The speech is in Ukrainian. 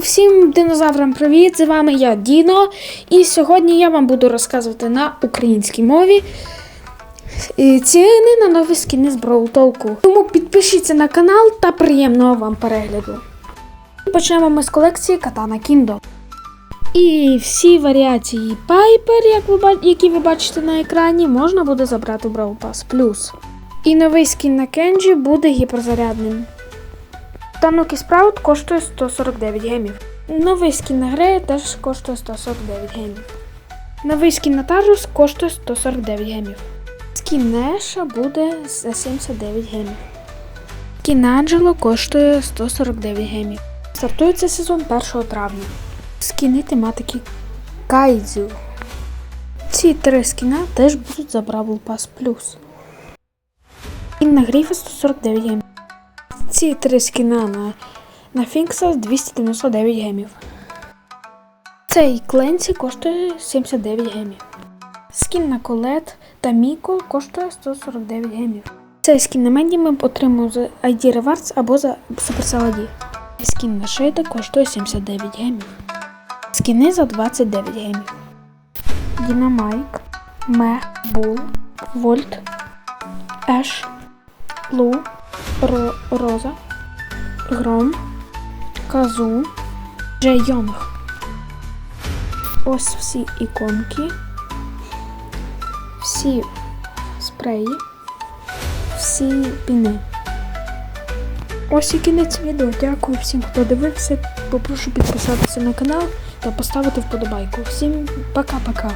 всім динозаврам привіт! З вами я Діно. І сьогодні я вам буду розказувати на українській мові ціни на нові скіни з Talk. Тому підпишіться на канал та приємного вам перегляду. Почнемо ми з колекції Катана Кіндо. І всі варіації Piper, як ви, які ви бачите на екрані, можна буде забрати в Brawl Pass. І новий скін на Кенджі буде гіперзарядним. Тануки Спраут коштує 149 гемів. Новий скін на Грея теж коштує 149 гемів. Новий скін на Тарус коштує 149 гемів. Скін на буде за 79 гемів. Скін Анджело коштує 149 гемів. Стартується сезон 1 травня. Скіни тематики Кайдзю. Ці три скіна теж будуть за Бравл Pass Plus. Скін на Гріфа 149 гемів. Ці три скіна на, на Фінкса 299 гемів. Цей Кленсі коштує 79 гемів. Скін на Колет та Міко коштує 149 гемів. Цей скін на Менді ми отримуємо за ID Rewards або за Supercell ID. Скін на Шейда коштує 79 гемів. Скіни за 29 гемів. Дінамайк, Мех, Бул, Вольт, Еш, Лу, Ро- Роза, Гром, Казу, Джей Йонг. Ось всі іконки, всі спреї, всі піни. Ось і кінець відео. Дякую всім, хто дивився. Попрошу підписатися на канал та поставити вподобайку. Всім пока-пока.